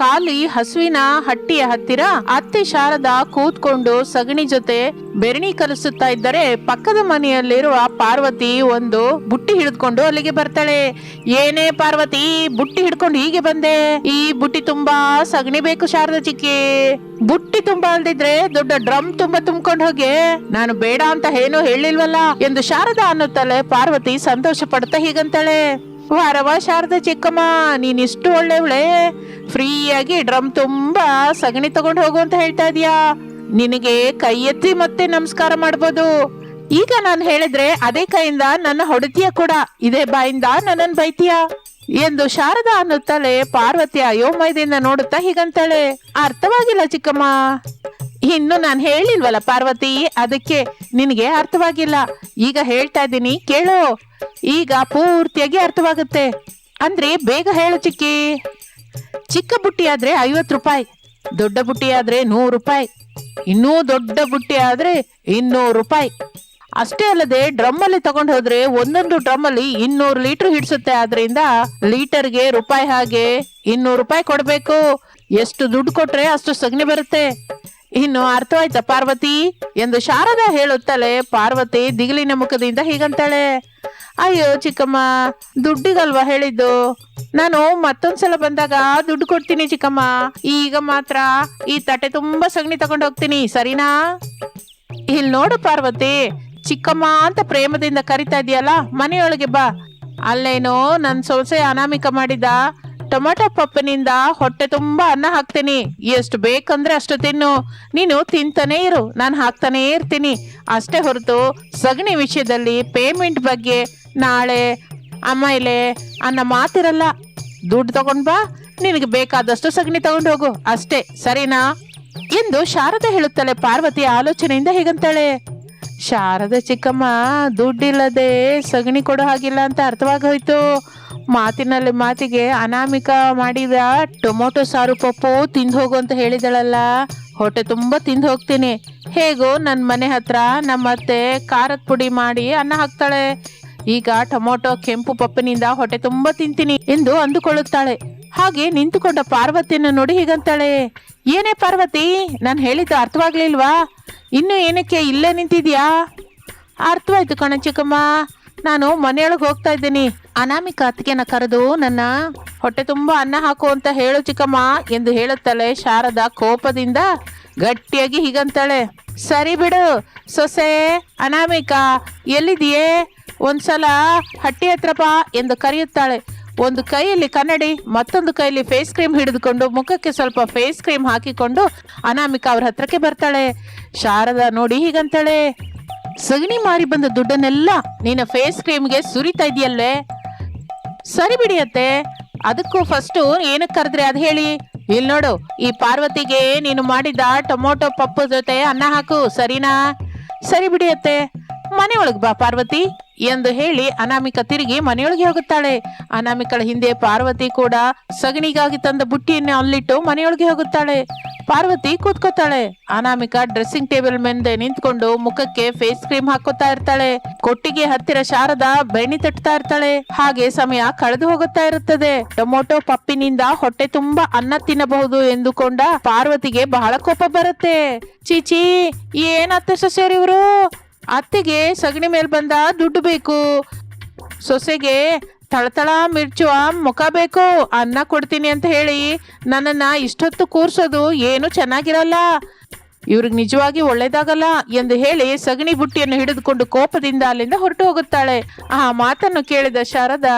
ಖಾಲಿ ಹಸುವಿನ ಹಟ್ಟಿಯ ಹತ್ತಿರ ಅತ್ತೆ ಶಾರದಾ ಕೂತ್ಕೊಂಡು ಸಗಣಿ ಜೊತೆ ಬೆರಣಿ ಕಲಿಸುತ್ತಾ ಇದ್ದರೆ ಪಕ್ಕದ ಮನೆಯಲ್ಲಿರುವ ಪಾರ್ವತಿ ಒಂದು ಬುಟ್ಟಿ ಹಿಡಿದುಕೊಂಡು ಅಲ್ಲಿಗೆ ಬರ್ತಾಳೆ. ಏನೇ ಪಾರ್ವತಿ, ಬುಟ್ಟಿ ಹಿಡ್ಕೊಂಡು ಹೀಗೆ ಬಂದೆ. ಈ ಬುಟ್ಟಿ ತುಂಬಾ ಸಗಣಿ ಬೇಕು ಶಾರದಾ ಚಿಕ್ಕಿ ಬುಟ್ಟಿ ತುಂಬಾ ಅಲ್ದಿದ್ರೆ ದೊಡ್ಡ ಡ್ರಮ್ ತುಂಬಾ ತುಂಬ್ಕೊಂಡು ಹೋಗಿ. ನಾನು ಬೇಡ ಅಂತ ಏನು ಹೇಳಿಲ್ವಲ್ಲ ಎಂದು ಶಾರದಾ ಅನ್ನುತ್ತಲೆ ಪಾರ್ವತಿ ಸಂತೋಷ ಪಡ್ತಾ ಹೀಗಂತಾಳೆ. ವಾರವ ಶಾರದ ಚಿಕ್ಕಮ್ಮ, ನೀನ್ ಇಷ್ಟು ಒಳ್ಳೆವಳೆ. ಫ್ರೀಯಾಗಿ ಡ್ರಮ್ ತುಂಬಾ ಸಗಣಿ ತಗೊಂಡು ಹೋಗು ಅಂತ ಹೇಳ್ತಾ ಇದೀಯಾ. ನಿನಗೆ ಕೈ ಎತ್ತಿ ಮತ್ತೆ ನಮಸ್ಕಾರ ಮಾಡ್ಬೋದು. ಈಗ ನಾನು ಹೇಳಿದ್ರೆ ಅದೇ ಕೈಯಿಂದ ನನ್ನ ಹೊಡೆತಿಯ ಕೂಡ, ಇದೇ ಬಾಯಿಂದ ನನ್ನನ್ ಬೈತೀಯ? ಎಂದು ಶಾರದ ಅನ್ನುತ್ತಲೇ ಪಾರ್ವತಿ ಅಯೋಮಯದಿಂದ ನೋಡುತ್ತಾ ಹೀಗಂತಾಳೆ. ಅರ್ಥವಾಗಿಲ್ಲ ಚಿಕ್ಕಮ್ಮ. ಇನ್ನು ನಾನು ಹೇಳಿಲ್ವಲ್ಲ ಪಾರ್ವತಿ? ಅದಕ್ಕೆ ನಿನಗೆ ಅರ್ಥವಾಗಿಲ್ಲ. ಈಗ ಹೇಳ್ತಾ ಇದ್ದೀನಿ, ಕೇಳು. ಈಗ ಪೂರ್ತಿಯಾಗಿ ಅರ್ಥವಾಗುತ್ತೆ. ಅಂದ್ರೆ ಬೇಗ ಹೇಳು ಚಿಕ್ಕಿ. ಚಿಕ್ಕ ಬುಟ್ಟಿ ಆದ್ರೆ ಐವತ್ತು ರೂಪಾಯಿ, ದೊಡ್ಡ ಬುಟ್ಟಿ ಆದ್ರೆ ನೂರು ರೂಪಾಯಿ, ಇನ್ನೂ ದೊಡ್ಡ ಬುಟ್ಟಿ ಆದ್ರೆ ಇನ್ನೂರು ರೂಪಾಯಿ. ಅಷ್ಟೇ ಅಲ್ಲದೆ ಡ್ರಮ್ ಅಲ್ಲಿ ತಗೊಂಡು ಹೋದ್ರೆ ಒಂದೊಂದು ಡ್ರಮ್ ಅಲ್ಲಿ ಇನ್ನೂರು ಲೀಟರ್ ಹಿಡಿಸುತ್ತೆ. ಆದ್ರಿಂದ ಲೀಟರ್ಗೆ ರೂಪಾಯಿ ಹಾಗೆ ಇನ್ನೂರು ರೂಪಾಯಿ ಕೊಡ್ಬೇಕು. ಎಷ್ಟು ದುಡ್ಡು ಕೊಟ್ರೆ ಅಷ್ಟು ಸಗಣಿ ಬರುತ್ತೆ. ಇನ್ನು ಅರ್ಥವಾಯ್ತಾ ಪಾರ್ವತಿ? ಎಂದು ಶಾರದಾ ಹೇಳುತ್ತಲೆ ಪಾರ್ವತಿ ದಿಗಿಲಿನ ಮುಖದಿಂದ ಹೀಗಂತಾಳೆ. ಅಯ್ಯೋ ಚಿಕ್ಕಮ್ಮ, ದುಡ್ಡಿಗಲ್ವಾ ಹೇಳಿದ್ದು? ನಾನು ಮತ್ತೊಂದ್ಸಲ ಬಂದಾಗ ದುಡ್ಡು ಕೊಡ್ತೀನಿ ಚಿಕ್ಕಮ್ಮ. ಈಗ ಮಾತ್ರ ಈ ತಟ್ಟೆ ತುಂಬಾ ಸಗಣಿ ತಗೊಂಡು ಹೋಗ್ತೀನಿ, ಸರಿನಾ? ಇಲ್ಲಿ ನೋಡು ಪಾರ್ವತಿ, ಚಿಕ್ಕಮ್ಮ ಅಂತ ಪ್ರೇಮದಿಂದ ಕರಿತಾ ಇದೆಯಲ್ಲ, ಮನೆಯೊಳಗೆ ಬಾ. ಅಲ್ಲೇನೋ ನನ್ನ ಸೊಸೆ ಅನಾಮಿಕ ಮಾಡಿದ ಟೊಮೆಟೊ ಪಪ್ಪನಿಂದ ಹೊಟ್ಟೆ ತುಂಬಾ ಅನ್ನ ಹಾಕ್ತೀನಿ. ಎಷ್ಟು ಬೇಕಂದ್ರೆ ಅಷ್ಟು ತಿನ್ನು. ನೀನು ತಿಂತಾನೇ ಇರು. ನಾನು ಹಾಕ್ತಾನೇ ಇರ್ತೀನಿ. ಅಷ್ಟೇ ಹೊರತು ಸಗಣಿ ವಿಷಯದಲ್ಲಿ ಪೇಮೆಂಟ್ ಬಗ್ಗೆ ನಾಳೆ ಆಮೇಲೆ ಅನ್ನ ಮಾತಿರಲ್ಲ. ದುಡ್ಡು ತಗೊಂಡ್ ಬಾ. ನಿನಗೆ ಬೇಕಾದಷ್ಟು ಸಗಣಿ ತಗೊಂಡು ಹೋಗು. ಅಷ್ಟೇ. ಸರಿನಾ? ಎಂದು ಶಾರದೆ ಹೇಳುತ್ತಾಳೆ ಪಾರ್ವತಿ ಆಲೋಚನೆಯಿಂದ ಹೇಗಂತಾಳೆ? ಶಾರದ ಚಿಕ್ಕಮ್ಮ, ದುಡ್ಡಿಲ್ಲದೆ ಸಗಣಿ ಕೊಡೋ ಹಾಗಿಲ್ಲ ಅಂತ ಅರ್ಥವಾಗೋಯ್ತು. ಮಾತಿನಲ್ಲಿ ಮಾತಿಗೆ ಅನಾಮಿಕ ಮಾಡಿದ ಟೊಮೊಟೊ ಸಾರು ಪಪ್ಪು ತಿಂದು ಹೋಗು ಅಂತ ಹೇಳಿದಳಲ್ಲ. ಹೊಟ್ಟೆ ತುಂಬ ತಿಂದು ಹೋಗ್ತೀನಿ. ಹೇಗೋ ನನ್ನ ಮನೆ ಹತ್ರ ನಮ್ಮ ಅತ್ತೆ ಖಾರದ ಪುಡಿ ಮಾಡಿ ಅನ್ನ ಹಾಕ್ತಾಳೆ. ಈಗ ಟೊಮೊಟೊ ಕೆಂಪು ಪಪ್ಪಿನಿಂದ ಹೊಟ್ಟೆ ತುಂಬ ತಿಂತೀನಿ ಎಂದು ಅಂದುಕೊಳ್ಳುತ್ತಾಳೆ. ಹಾಗೆ ನಿಂತುಕೊಂಡ ಪಾರ್ವತಿಯನ್ನು ನೋಡಿ ಹೀಗಂತಾಳೆ. ಏನೇ ಪಾರ್ವತಿ, ನಾನು ಹೇಳಿದ್ದು ಅರ್ಥವಾಗ್ಲಿಲ್ವಾ? ಇನ್ನು ಏನಕ್ಕೆ ಇಲ್ಲೇ ನಿಂತಿದ್ಯಾ? ಅರ್ಥವಾಯ್ತು ಕಣ ಚಿಕ್ಕಮ್ಮ. ನಾನು ಮನೆಯೊಳಗೆ ಹೋಗ್ತಾ ಇದ್ದೀನಿ. ಅನಾಮಿಕ ಅತ್ತಿಗೆನ ಕರೆದು ನನ್ನ ಹೊಟ್ಟೆ ತುಂಬ ಅನ್ನ ಹಾಕು ಅಂತ ಹೇಳು ಚಿಕ್ಕಮ್ಮ ಎಂದು ಹೇಳುತ್ತಾಳೆ ಶಾರದಾ ಕೋಪದಿಂದ ಗಟ್ಟಿಯಾಗಿ ಹೀಗಂತಾಳೆ. ಸರಿ ಬಿಡು, ಸೊಸೆ, ಅನಾಮಿಕ ಎಲ್ಲಿದೆಯೇ ಒಂದ್ಸಲ ಹಟ್ಟಿ ಹತ್ರಪ್ಪ ಎಂದು ಕರೆಯುತ್ತಾಳೆ. ಒಂದು ಕೈಯಲ್ಲಿ ಕನ್ನಡಿ, ಮತ್ತೊಂದು ಕೈಯಲ್ಲಿ ಫೇಸ್ ಕ್ರೀಮ್ ಹಿಡಿದುಕೊಂಡು ಮುಖಕ್ಕೆ ಸ್ವಲ್ಪ ಫೇಸ್ ಕ್ರೀಮ್ ಹಾಕಿಕೊಂಡು ಅನಾಮಿಕ ಅವ್ರ ಹತ್ರಕ್ಕೆ ಬರ್ತಾಳೆ. ಶಾರದಾ ನೋಡಿ ಹೀಗಂತಾಳೆ. ಸಗಣಿ ಮಾರಿ ಬಂದ ದುಡ್ಡನ್ನೆಲ್ಲ ನೀನ ಫೇಸ್ ಕ್ರೀಮ್ಗೆ ಸುರಿತಾ ಇದೆಯಲ್ಲೇ? ಸರಿ ಬಿಡಿಯತ್ತೆ ಅದಕ್ಕೂ ಫಸ್ಟು ಏನಕ್ಕೆ ಕರೆದ್ರೆ ಅದು ಹೇಳಿ? ಇಲ್ಲಿ ನೋಡು, ಈ ಪಾರ್ವತಿಗೆ ನೀನು ಮಾಡಿದ ಟೊಮೊಟೊ ಪಪ್ಪು ಜೊತೆ ಅನ್ನ ಹಾಕು, ಸರಿನಾ? ಸರಿ ಬಿಡಿಯತ್ತೆ ಮನೆಯೊಳಗೆ ಬಾ ಪಾರ್ವತಿ ಎಂದು ಹೇಳಿ ಅನಾಮಿಕ ತಿರುಗಿ ಮನೆಯೊಳಗೆ ಹೋಗುತ್ತಾಳೆ. ಅನಾಮಿಕಳ ಹಿಂದೆ ಪಾರ್ವತಿ ಕೂಡ ಸಗಣಿಗಾಗಿ ತಂದ ಬುಟ್ಟಿಯನ್ನು ಅಲ್ಲಿಟ್ಟು ಮನೆಯೊಳಗೆ ಹೋಗುತ್ತಾಳೆ. ಪಾರ್ವತಿ ಕೂತ್ಕೋತಾಳೆ. ಅನಾಮಿಕ ಡ್ರೆಸ್ಸಿಂಗ್ ಟೇಬಲ್ ಮುಂದೆ ನಿಂತ್ಕೊಂಡು ಮುಖಕ್ಕೆ ಫೇಸ್ ಕ್ರೀಮ್ ಹಾಕೋತಾ ಇರ್ತಾಳೆ. ಕೊಟ್ಟಿಗೆ ಹತ್ತಿರ ಶಾರದ ಬೆಣ್ಣೆ ತಟ್ತಾ ಇರ್ತಾಳೆ. ಹಾಗೆ ಸಮಯ ಕಳೆದು ಹೋಗುತ್ತಾ ಇರುತ್ತದೆ. ಟೊಮೊಟೊ ಪಪ್ಪಿನಿಂದ ಹೊಟ್ಟೆ ತುಂಬಾ ಅನ್ನ ತಿನ್ನಬಹುದು ಎಂದುಕೊಂಡ ಪಾರ್ವತಿಗೆ ಬಹಳ ಕೋಪ ಬರುತ್ತೆ. ಚೀಚಿ ಸೊಸೆರಿ ಇವ್ರು? ಅತ್ತೆಗೆ ಸಗಣಿ ಮೇಲೆ ಬಂದ ದುಡ್ಡು ಬೇಕು. ಸೊಸೆಗೆ ತಳತಳ ಮಿರ್ಚುವ ಮುಖ ಬೇಕು, ಅನ್ನ ಕೊಡ್ತೀನಿ ಅಂತ ಹೇಳಿ ನನ್ನನ್ನ ಇಷ್ಟೊತ್ತು ಕೂರ್ಸೋದು ಏನು ಚೆನ್ನಾಗಿರಲ್ಲ. ಇವ್ರಿಗೆ ನಿಜವಾಗಿ ಒಳ್ಳೇದಾಗಲ್ಲ ಎಂದು ಹೇಳಿ ಸಗಣಿ ಬುಟ್ಟಿಯನ್ನು ಹಿಡಿದುಕೊಂಡು ಕೋಪದಿಂದ ಅಲ್ಲಿಂದ ಹೊರಟು ಹೋಗುತ್ತಾಳೆ. ಆ ಮಾತನ್ನು ಕೇಳಿದ ಶಾರದಾ